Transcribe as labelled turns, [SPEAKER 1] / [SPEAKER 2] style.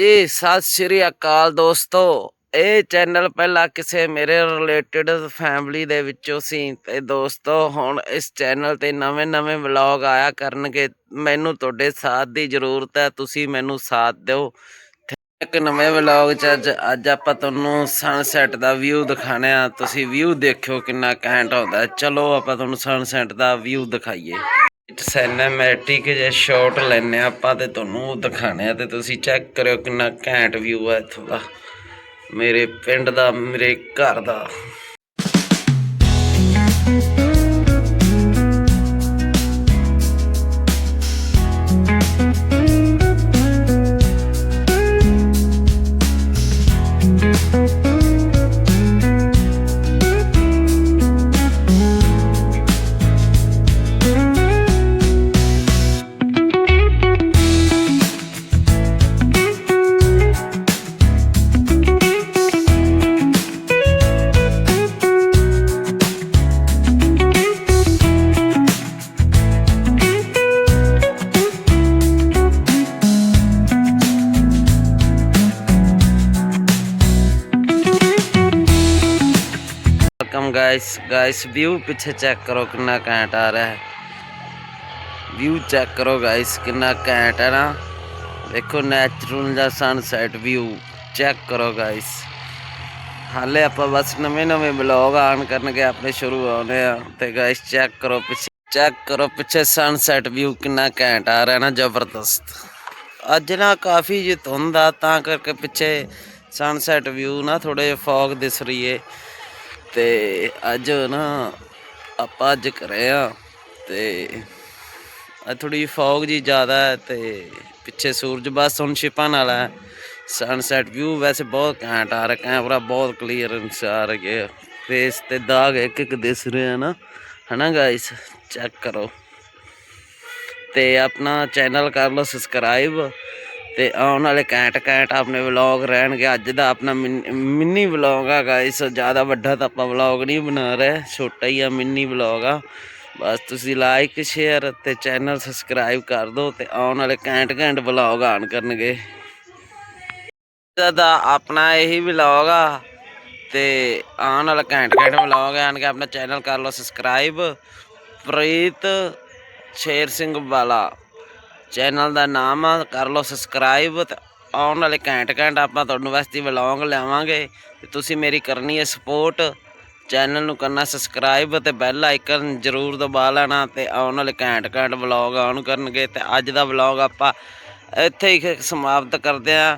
[SPEAKER 1] ਜੀ, ਸਤਿ ਸ਼੍ਰੀ ਅਕਾਲ ਦੋਸਤੋ। ਇਹ ਚੈਨਲ ਪਹਿਲਾਂ ਕਿਸੇ ਮੇਰੇ ਰਿਲੇਟਡ ਫੈਮਿਲੀ ਦੇ ਵਿੱਚੋਂ ਸੀ ਤੇ ਦੋਸਤੋ, ਹੁਣ ਇਸ ਚੈਨਲ ਤੇ ਨਵੇਂ-ਨਵੇਂ ਵਲੌਗ ਆਇਆ ਕਰਨਗੇ। ਮੈਨੂੰ ਤੁਹਾਡੇ ਸਾਥ ਦੀ ਜ਼ਰੂਰਤ ਹੈ, ਤੁਸੀਂ ਮੈਨੂੰ ਸਾਥ ਦਿਓ। ਇੱਕ ਨਵੇਂ ਵਲੌਗ ਚ ਅੱਜ ਅੱਜ ਆਪਾਂ ਤੁਹਾਨੂੰ ਸਨਸੈਟ ਦਾ ਵਿਊ ਦਿਖਾਣੇ ਆ। ਤੁਸੀਂ ਵਿਊ ਦੇਖਿਓ ਕਿੰਨਾ ਘੈਂਟ ਆਉਂਦਾ। ਚਲੋ ਆਪਾਂ ਤੁਹਾਨੂੰ ਸਨਸੈਟ ਦਾ ਵਿਊ ਦਿਖਾਈਏ। ਸਿਨੇਮੈਟਿਕ ਜੇ ਸ਼ਾਟ ਲੈਣੇ ਆਪਾਂ ਤੇ ਤੁਹਾਨੂੰ ਉਹ ਦਿਖਾਣੇ ਆ ਤੇ ਤੁਸੀਂ ਚੈੱਕ ਕਰਿਓ ਕਿੰਨਾ ਘੈਂਟ ਵਿਊ ਆ ਇੱਥੋਂ ਦਾ। ਮੇਰੇ ਪਿੰਡ ਦਾ, ਮੇਰੇ ਘਰ ਦਾ। ਵੈਲਕਮ ਗਾਇਸ ਗਾਇਸ ਵਿਊ ਪਿੱਛੇ ਚੈੱਕ ਕਰੋ ਕਿੰਨਾ ਘੈਂਟ ਆ ਰਿਹਾ ਹੈ ਵਿਊ ਚੈੱਕ ਕਰੋ ਗਾਇਸ ਕਿੰਨਾ ਘੈਂਟ ਹੈ ਨਾ ਦੇਖੋ ਨੈਚੁਰਲ ਦਾ ਸਨਸੈਟ ਵਿਊ ਚੈੱਕ ਕਰੋ ਗਾਇਸ ਹਾਲੇ ਆਪਾਂ ਬਸ ਨਵੇਂ ਨਵੇਂ ਬਲੌਗ ਆਨ ਕਰਨਗੇ ਆਪਣੇ ਸ਼ੁਰੂ ਆਉਣੇ ਆ ਤੇ ਗਾਇਸ ਚੈੱਕ ਕਰੋ ਪਿੱਛੇ ਚੈੱਕ ਕਰੋ ਪਿੱਛੇ ਸਨਸੈਟ ਵਿਊ ਕਿੰਨਾ ਘੈਂਟ ਆ ਰਿਹਾ ਨਾ ਜ਼ਬਰਦਸਤ ਅੱਜ ਨਾ ਕਾਫੀ ਜੀ ਧੁੰਦ ਆ ਤਾਂ ਕਰਕੇ ਪਿੱਛੇ ਸਨਸੈਟ ਵਿਊ ਨਾ ਥੋੜੇ ਫੌਗ ਦਿਸ ਰਹੀ ਏ ਤੇ ਅੱਜ ਨਾ ਆਪਾਂ ਅੱਜ ਕਰੇ ਆ ਤੇ ਅੱਜ ਥੋੜੀ ਫੌਗ ਜੀ ਜ਼ਿਆਦਾ ਹੈ ਤੇ ਪਿੱਛੇ ਸੂਰਜ ਬਸ ਹੁਣ ਛਿਪਣ ਵਾਲਾ ਹੈ। ਸਨਸੈਟ ਵਿਊ ਵੈਸੇ ਬਹੁਤ ਘੈਂਟ ਆ ਰਿਹਾ ਕੈਮਰਾ ਬਹੁਤ ਕਲੀਅਰ ਆ। ਰਿਹਾ ਫੇਸ ਤੇ ਦਾਗ ਇੱਕ ਇੱਕ ਦਿਸ ਰਿਹਾ ਨਾ। ਹਨਾ ਗਾਇਸ ਚੈੱਕ ਕਰੋ। ਤੇ ਆਪਣਾ ਚੈਨਲ ਕਰ ਲਓ ਸਬਸਕ੍ਰਾਈਬ ਤੇ ਆਉਣ ਵਾਲੇ ਘੈਂਟ ਘੈਂਟ ਆਪਣੇ ਵਲੌਗ ਰਹਿਣਗੇ। ਅੱਜ ਦਾ ਆਪਣਾ ਮਿੰਨੀ ਵਲੌਗ ਆ ਗਾਇਸ ਜ਼ਿਆਦਾ ਵੱਡਾ ਤਾਂ ਆਪਾਂ ਵਲੌਗ ਨਹੀਂ ਬਣਾ ਰਹੇ। ਛੋਟਾ ਹੀ ਆ ਮਿੰਨੀ ਵਲੌਗ ਆ। ਬਸ ਤੁਸੀਂ ਲਾਈਕ ਸ਼ੇਅਰ ਤੇ ਚੈਨਲ ਸਬਸਕ੍ਰਾਈਬ ਕਰ ਦਿਓ ਤੇ ਆਉਣ ਵਾਲੇ ਘੈਂਟ ਘੈਂਟ ਵਲੌਗ ਆਣ ਕਰਨਗੇ। ਦਾ ਆਪਣਾ ਇਹੀ ਵਲੌਗ ਆ ਤੇ ਆਉਣ ਵਾਲਾ ਘੈਂਟ ਘੈਂਟ ਵਲੌਗ ਆਣਗੇ। ਆਪਣਾ ਚੈਨਲ ਕਰ ਲਓ ਸਬਸਕ੍ਰਾਈਬ ਪ੍ਰੀਤ ਸ਼ੇਰ ਸਿੰਘ ਵਾਲਾ। ਚੈਨਲ ਦਾ ਨਾਮ ਆ, ਕਰ ਲਓ ਸਬਸਕ੍ਰਾਈਬ ਤੇ ਆਉਣ ਵਾਲੇ ਘੈਂਟ ਘੈਂਟ ਆਪਾਂ ਤੁਹਾਨੂੰ ਵਾਸਤੇ ਵਲੌਗ ਲਿਆਵਾਂਗੇ। ਤੇ ਤੁਸੀਂ ਮੇਰੀ ਕਰਨੀ ਹੈ ਸਪੋਰਟ ਚੈਨਲ ਨੂੰ ਕਰਨਾ ਸਬਸਕ੍ਰਾਈਬ ਤੇ ਬੈਲ ਆਈਕਨ ਜ਼ਰੂਰ ਦਬਾ ਲੈਣਾ ਤੇ ਆਉਣ ਵਾਲੇ ਘੈਂਟ ਘੈਂਟ ਵਲੌਗ ਆਉਣ ਕਰਨਗੇ ਤੇ ਅੱਜ ਦਾ ਵਲੌਗ ਆਪਾਂ ਇੱਥੇ ਹੀ ਸਮਾਪਤ ਕਰਦੇ ਆਂ